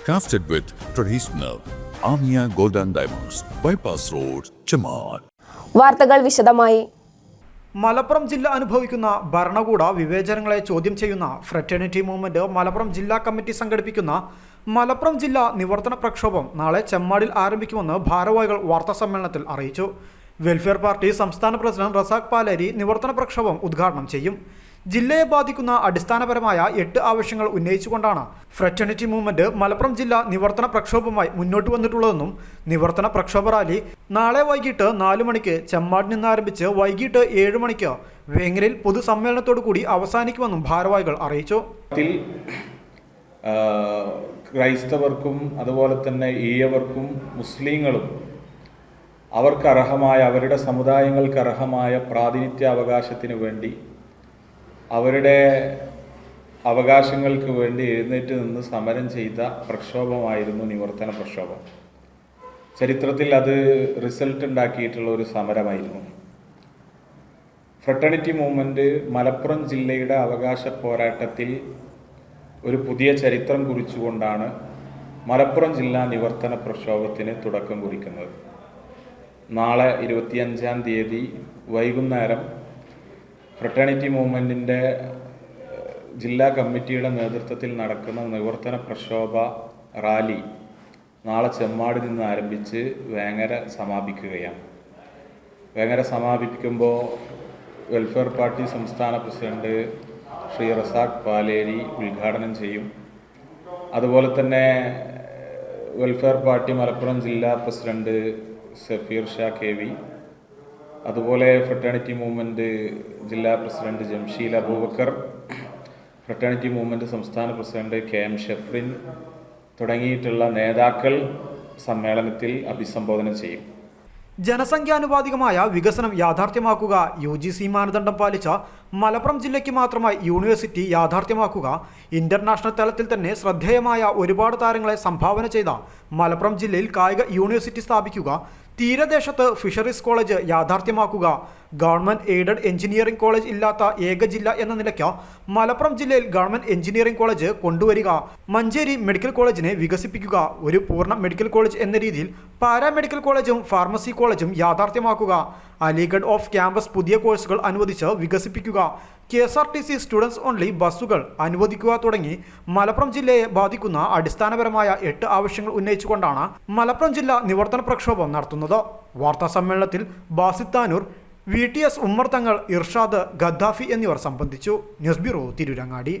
Crafted with traditional Amia Golden Diamonds, Bypass Road, Chamar. വാർത്തകൾ വിശദമായി മലപ്പുറം ജില്ല അനുഭവിക്കുന്ന ഭരണകൂട വിവേചനങ്ങളെ ചോദ്യം ചെയ്യുന്ന ഫ്രറ്റേണിറ്റി മൂവ്മെന്റ് മലപ്പുറം ജില്ലാ കമ്മിറ്റി സംഘടിപ്പിക്കുന്ന മലപ്പുറം ജില്ലാ നിവർത്തന പ്രക്ഷോഭം നാളെ ചെമ്മാടിൽ ആരംഭിക്കുമെന്ന് ഭാരവാഹികൾ വാർത്താസമ്മേളനത്തിൽ അറിയിച്ചു വെൽഫെയർ പാർട്ടി സംസ്ഥാന പ്രസിഡന്റ് റസാഖ് പാലേരി നിവർത്തന പ്രക്ഷോഭം ഉദ്ഘാടനം ചെയ്യും. ജില്ലയെ ബാധിക്കുന്ന അടിസ്ഥാനപരമായ എട്ട് ആവശ്യങ്ങൾ ഉന്നയിച്ചുകൊണ്ടാണ് ഫ്രറ്റേണിറ്റി മൂവ്മെന്റ് മലപ്പുറം ജില്ല നിവർത്തന പ്രക്ഷോഭമായി മുന്നോട്ട് വന്നിട്ടുള്ളതെന്നും നിവർത്തന പ്രക്ഷോഭ റാലി നാളെ വൈകിട്ട് നാലു മണിക്ക് ചെമ്മാടിൽ നിന്ന് ആരംഭിച്ച് വൈകിട്ട് ഏഴ് മണിക്ക് വേങ്ങലിൽ പൊതുസമ്മേളനത്തോടു കൂടി അവസാനിക്കുമെന്നും ഭാരവാഹികൾ അറിയിച്ചു. ക്രൈസ്തവർക്കും അതുപോലെ തന്നെ ഈയവർക്കും മുസ്ലിങ്ങളും അവർക്ക് അർഹമായ അവരുടെ സമുദായങ്ങൾക്ക് അർഹമായ പ്രാതിനിധ്യ അവകാശത്തിന് വേണ്ടി അവരുടെ അവകാശങ്ങൾക്ക് വേണ്ടി എഴുന്നേറ്റ് നിന്ന് സമരം ചെയ്ത പ്രക്ഷോഭമായിരുന്നു നിവർത്തന പ്രക്ഷോഭം. ചരിത്രത്തിൽ അത് റിസൾട്ട് ഉണ്ടാക്കിയിട്ടുള്ള ഒരു സമരമായിരുന്നു. ഫ്രട്ടണിറ്റി മൂവ്മെന്റ് മലപ്പുറം ജില്ലയുടെ അവകാശ പോരാട്ടത്തിൽ ഒരു പുതിയ ചരിത്രം കുറിച്ചുകൊണ്ടാണ് മലപ്പുറം ജില്ലാ നിവർത്തന പ്രക്ഷോഭത്തിന് തുടക്കം കുറിക്കുന്നത്. നാളെ ഇരുപത്തിയഞ്ചാം തീയതി വൈകുന്നേരം ഫ്രട്ടേണിറ്റി മൂവ്മെന്റിന്റെ ജില്ലാ കമ്മിറ്റിയുടെ നേതൃത്വത്തിൽ നടക്കുന്ന നിവർത്തന പ്രക്ഷോഭ റാലി നാളെ ചെമ്മാട് നിന്ന് ആരംഭിച്ച് വേങ്ങര സമാപിക്കുകയാണ്. വേങ്ങര സമാപിപ്പിക്കുമ്പോൾ വെൽഫെയർ പാർട്ടി സംസ്ഥാന പ്രസിഡന്റ് ശ്രീ റസാഖ് പാലേരി ഉദ്ഘാടനം ചെയ്യും. അതുപോലെ തന്നെ വെൽഫെയർ പാർട്ടി മലപ്പുറം ജില്ലാ president Safeer Shah K V. അതുപോലെ ഫ്രട്ടേണിറ്റി മൂവ്മെന്റ് ജില്ലാ president Jamsheel Abubakar fraternity movement സംസ്ഥാന പ്രസിഡന്റ് കെ എം ഷെഫ്രിൻ തുടങ്ങിയിട്ടുള്ള നേതാക്കൾ സമ്മേളനത്തിൽ അഭിസംബോധന ചെയ്യും. ജനസംഖ്യാനുപാതികമായ വികസനം യാഥാർത്ഥ്യമാക്കുക. യു ജി സി മാനദണ്ഡം പാലിച്ച മലപ്പുറം ജില്ലയ്ക്ക് മാത്രമായി യൂണിവേഴ്സിറ്റി യാഥാർത്ഥ്യമാക്കുക. ഇന്റർനാഷണൽ തലത്തിൽ തന്നെ ശ്രദ്ധേയമായ ഒരുപാട് താരങ്ങളെ സംഭാവന ചെയ്ത മലപ്പുറം ജില്ലയിൽ കായിക യൂണിവേഴ്സിറ്റി സ്ഥാപിക്കുക. തീരദേശത്ത് ഫിഷറീസ് കോളേജ് യാഥാർത്ഥ്യമാക്കുക. ഗവൺമെന്റ് എയ്ഡഡ് എഞ്ചിനീയറിംഗ് കോളേജ് ഇല്ലാത്ത ഏക ജില്ല എന്ന നിലയ്ക്ക് മലപ്പുറം ജില്ലയിൽ ഗവൺമെന്റ് എഞ്ചിനീയറിംഗ് കോളേജ് കൊണ്ടുവരിക. മഞ്ചേരി മെഡിക്കൽ കോളേജിനെ വികസിപ്പിക്കുക. ഒരു പൂർണ മെഡിക്കൽ കോളേജ് എന്ന രീതിയിൽ പാരാമെഡിക്കൽ കോളേജും ഫാർമസി കോളേജും യാഥാർത്ഥ്യമാക്കുക. അലിഗഡ് ഓഫ് ക്യാമ്പസ് പുതിയ കോഴ്സുകൾ അനുവദിച്ച് വികസിപ്പിക്കുക. K S R T C students only ബസ്സുകൾ അനുവദിക്കുക തുടങ്ങി മലപ്പുറം ജില്ലയെ ബാധിക്കുന്ന അടിസ്ഥാനപരമായ എട്ട് ആവശ്യങ്ങൾ ഉന്നയിച്ചുകൊണ്ടാണ് മലപ്പുറം ജില്ലാ നിവർത്തന പ്രക്ഷോഭം നടത്തുന്നത്. വാർത്താ സമ്മേളനത്തിൽ ബാസിത്താനൂർ V T S Ummer Thangal Irshad Gaddafi എന്നിവർ സംബന്ധിച്ചു. News bureau Tirurangadi.